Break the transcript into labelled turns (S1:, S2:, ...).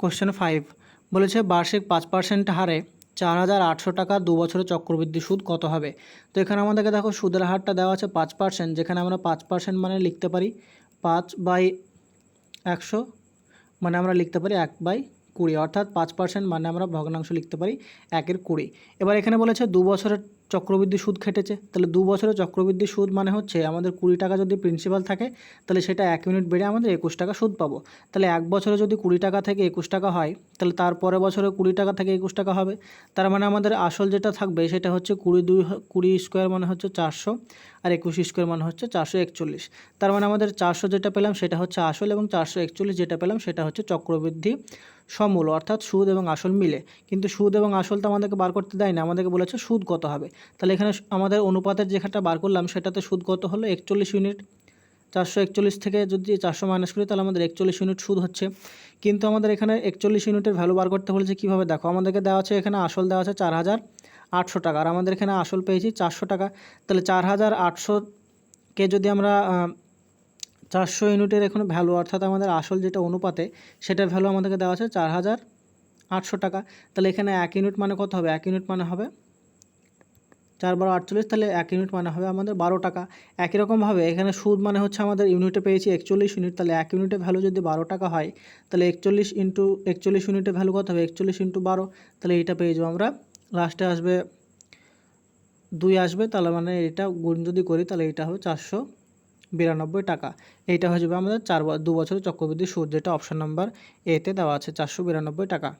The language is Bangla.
S1: কোশ্চেন ফাইভ বলেছে বার্ষিক পাঁচ পার্সেন্ট হারে চার হাজার আটশো টাকা দু বছরের চক্রবৃদ্ধি সুদ কত হবে? তো এখানে আমাদেরকে দেখো সুদের হারটা দেওয়া আছে পাঁচ পার্সেন্ট যেখানে আমরা পাঁচ পার্সেন্ট মানে লিখতে পারি পাঁচ বাই একশো মানে আমরা লিখতে পারি এক বাই কুড়ি, অর্থাৎ পাঁচ পার্সেন্ট মানে আমরা ভগ্নাংশ লিখতে পারি একের কুড়ি। এবার এখানে বলেছে দু বছরের চক্রবৃদ্ধি সুদ খেটেছে, তাহলে দু বছরে চক্রবৃদ্ধি সুদ মানে হচ্ছে আমাদের কুড়ি টাকা যদি প্রিন্সিপাল থাকে, তাহলে সেটা এক ইউনিট বেড়ে আমাদের একুশ টাকা সুদ পাবো। তাহলে এক বছরে যদি কুড়ি টাকা থেকে একুশ টাকা হয়, তাহলে তারপরে বছরে কুড়ি টাকা থেকে একুশ টাকা হবে। তার মানে আমাদের আসল যেটা থাকবে সেটা হচ্ছে কুড়ি দুই কুড়ি স্কোয়ার মানে হচ্ছে চারশো, আর একুশ স্কোয়ার মানে হচ্ছে চারশো একচল্লিশ। তার মানে আমাদের চারশো যেটা পেলাম সেটা হচ্ছে আসল এবং চারশো একচল্লিশ যেটা পেলাম সেটা হচ্ছে চক্রবৃদ্ধি সমূল, অর্থাৎ সুদ এবং আসল মিলে। কিন্তু সুদ এবং আসল তো আমাদেরকে বার করতে দেয় না আমাদেরকে বলেছে সুদ কত হবে। তাহলে এখানে আমাদের অনুপাতের যেখানটা বার করলাম, সেটাতে সুদ কত হলো? একচল্লিশ ইউনিট। চারশো একচল্লিশ থেকে যদি চারশো মাইনাস করি, তাহলে আমাদের একচল্লিশ ইউনিট সুদ হচ্ছে। কিন্তু আমাদের এখানে একচল্লিশ ইউনিটের ভ্যালু বার করতে বলেছে, কীভাবে? দেখো, আমাদেরকে দেওয়া আছে এখানে আসল, দেওয়া আছে চার হাজার আটশো টাকা। আর আমাদের এখানে আসল পেয়েছি চারশো টাকা। তাহলে চার হাজার আটশোকে যদি আমরা চারশো ইউনিটের এখানে ভ্যালু, অর্থাৎ আমাদের আসল যেটা অনুপাতে, সেটার ভ্যালু আমাদেরকে দেওয়া আছে চার হাজার আটশো টাকা। তাহলে এখানে এক ইউনিট মানে কত হবে? এক ইউনিট মানে হবে চার বারো আটচল্লিশ, তাহলে এক ইউনিট মানে হবে আমাদের বারো টাকা। একই রকমভাবে এখানে সুদ মানে হচ্ছে আমাদের ইউনিটে পেয়েছি একচল্লিশ ইউনিট তাহলে এক ইউনিটের ভ্যালু যদি বারো টাকা হয়, তাহলে একচল্লিশ ইন্টু একচল্লিশ ইউনিটের ভ্যালু কত হবে? একচল্লিশ ইন্টু বারো, তাহলে এইটা পেয়ে যাব আমরা। লাস্টে আসবে, দুই আসবে, তাহলে মানে এটা গুণ যদি করি, তাহলে এটা হবে চারশো বিরানব্বই টাকা। এইটা হয়ে যাবে আমাদের চার দু বছরের চক্রবৃদ্ধি সুদ, যেটা অপশান নাম্বার এতে দেওয়া আছে, চারশো বিরানব্বই টাকা।